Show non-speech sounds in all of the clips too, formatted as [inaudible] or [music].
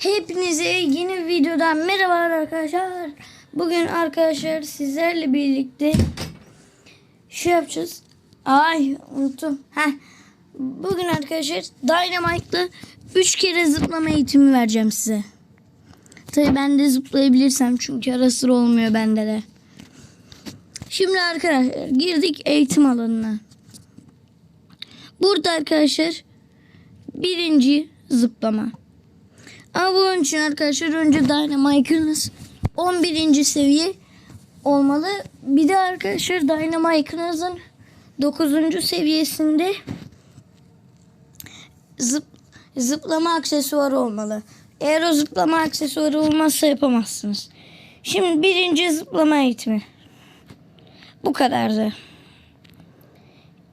Hepinize yeni videodan merhaba arkadaşlar. Bugün arkadaşlar sizlerle birlikte şey yapacağız. Ay unuttum. Heh. Bugün arkadaşlar Dynamite'la 3 kere zıplama eğitimi vereceğim size. Tabi ben de zıplayabilirsem çünkü ara sıra olmuyor bende de. Şimdi arkadaşlar girdik eğitim alanına. Burada arkadaşlar birinci zıplama. Ama bunun için arkadaşlar önce Dynamite'ınız 11. seviye olmalı. Bir de arkadaşlar Dynamite'ınızın 9. seviyesinde zıp, zıplama aksesuarı olmalı. Eğer o zıplama aksesuarı olmazsa yapamazsınız. Şimdi birinci zıplama eğitimi. Bu kadardı.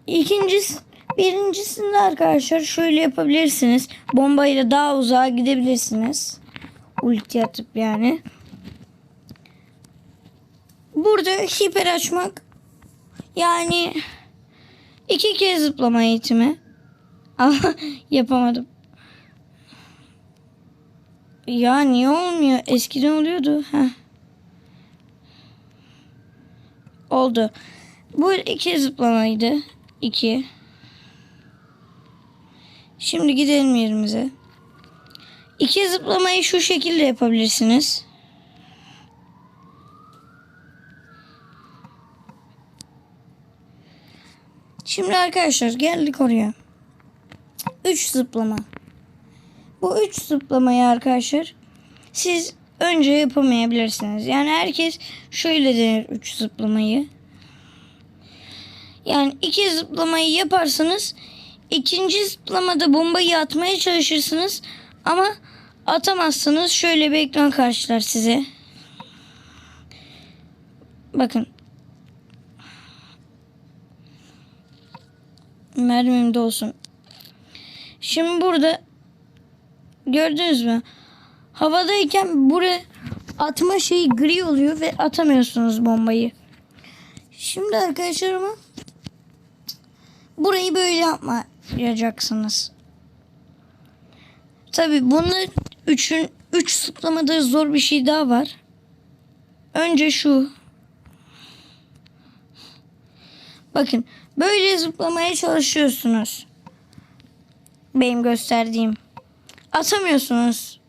İkincisi, birincisinde arkadaşlar şöyle yapabilirsiniz. Bombayla daha uzağa gidebilirsiniz. Ulti atıp yani. Burada hiper açmak yani iki kez zıplama eğitimi. [laughs] Ama yapamadım. Ya niye olmuyor? Eskiden oluyordu. Heh. Oldu. Bu iki zıplamaydı. İki. Şimdi gidelim yerimize. İki zıplamayı şu şekilde yapabilirsiniz. Şimdi arkadaşlar geldik oraya. Üç zıplama. Bu üç zıplamayı arkadaşlar siz önce yapamayabilirsiniz. Yani herkes şöyle denir üç zıplamayı. Yani iki zıplamayı yaparsınız. İkinci zıplamada bombayı atmaya çalışırsınız. Ama atamazsınız. Şöyle bir ekran karşılar size. Bakın. Mermim de olsun. Şimdi burada gördünüz mü? Havadayken buraya atma şeyi gri oluyor ve atamıyorsunuz bombayı. Şimdi arkadaşlar ama burayı böyle yapmayacaksınız. Tabi bunlar üçün üç zıplamada zor bir şey daha var. Önce şu. Bakın böyle zıplamaya çalışıyorsunuz. Benim gösterdiğim. Atamıyorsunuz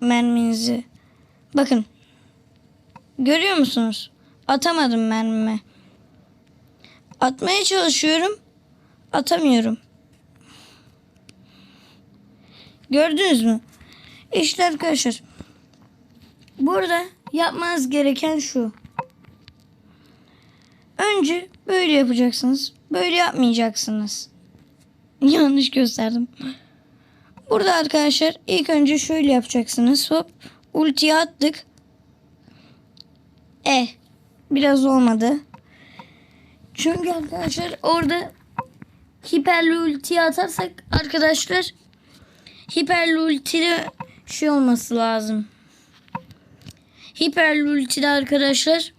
merminizi. Bakın. Görüyor musunuz? Atamadım mermimi. Atmaya çalışıyorum. Atamıyorum. Gördünüz mü? İşte arkadaşlar. Burada yapmanız gereken şu. Önce böyle yapacaksınız. Böyle yapmayacaksınız. [laughs] Yanlış gösterdim. Burada arkadaşlar ilk önce şöyle yapacaksınız. Hop ultiyi attık. E biraz olmadı. Çünkü arkadaşlar orada hiperli atarsak arkadaşlar hiperli şey olması lazım. Hiperli arkadaşlar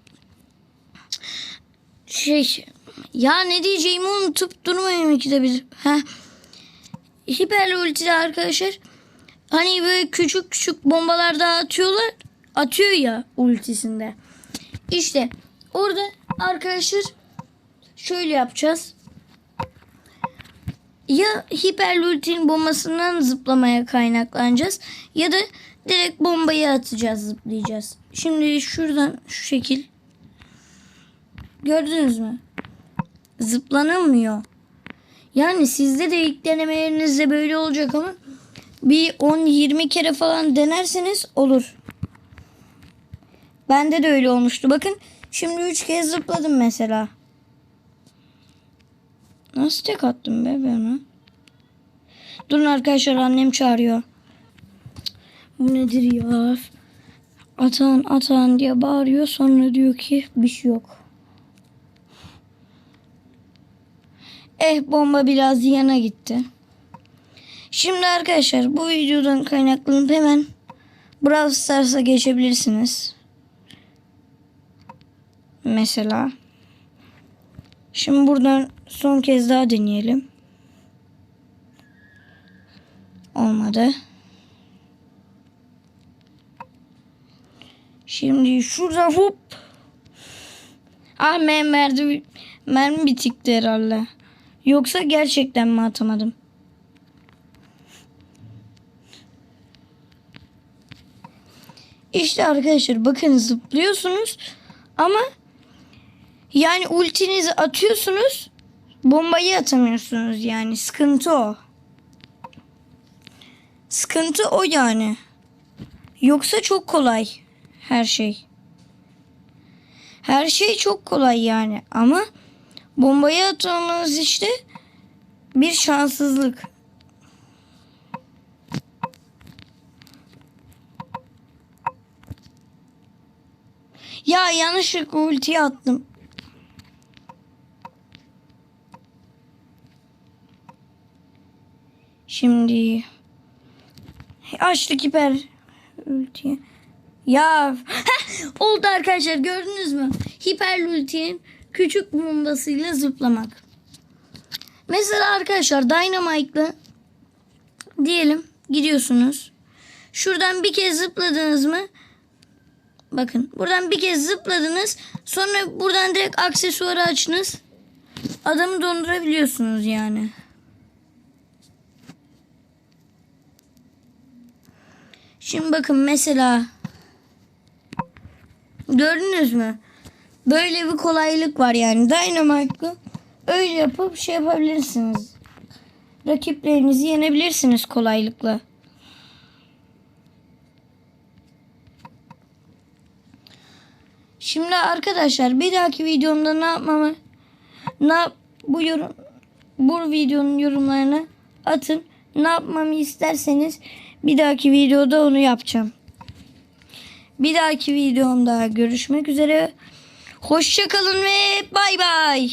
şey ya ne diyeceğimi unutup durmayayım ikide bir. Heh. Hiperli ultide arkadaşlar hani böyle küçük küçük bombalar da atıyorlar. Atıyor ya ultisinde. İşte orada arkadaşlar şöyle yapacağız. Ya hiperli ultinin bombasından zıplamaya kaynaklanacağız ya da direkt bombayı atacağız zıplayacağız. Şimdi şuradan şu şekil gördünüz mü? Zıplanamıyor. Yani sizde de ilk denemelerinizde böyle olacak ama bir 10-20 kere falan denerseniz olur. Bende de öyle olmuştu. Bakın şimdi 3 kez zıpladım mesela. Nasıl tek attım be ben ha? Durun arkadaşlar annem çağırıyor. Bu nedir ya? Atan atan diye bağırıyor sonra diyor ki bir şey yok. Eh bomba biraz yana gitti. Şimdi arkadaşlar bu videodan kaynaklanıp hemen Brawl Stars'a geçebilirsiniz. Mesela. Şimdi buradan son kez daha deneyelim. Olmadı. Şimdi şurada hop. Ah mermi, mermi bitikti herhalde. Yoksa gerçekten mi atamadım? İşte arkadaşlar bakın zıplıyorsunuz ama yani ultinizi atıyorsunuz bombayı atamıyorsunuz yani sıkıntı o. Sıkıntı o yani. Yoksa çok kolay her şey. Her şey çok kolay yani ama bombayı atamanız işte bir şanssızlık. Ya yanlışlıkla ultiyi attım. Şimdi açtık hiper ultiyi. Ya Heh, oldu arkadaşlar gördünüz mü? Hiper ultinin küçük bombasıyla zıplamak. Mesela arkadaşlar Dynamite'la diyelim gidiyorsunuz. Şuradan bir kez zıpladınız mı? Bakın buradan bir kez zıpladınız. Sonra buradan direkt aksesuarı açınız. Adamı dondurabiliyorsunuz yani. Şimdi bakın mesela gördünüz mü? Böyle bir kolaylık var yani. Dynamite'la öyle yapıp şey yapabilirsiniz. Rakiplerinizi yenebilirsiniz kolaylıkla. Şimdi arkadaşlar bir dahaki videomda ne yapmamı ne yap- bu yorum bu videonun yorumlarını atın. Ne yapmamı isterseniz bir dahaki videoda onu yapacağım. Bir dahaki videomda görüşmek üzere. Hoşça kalın ve bay bay.